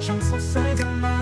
Chance of saving my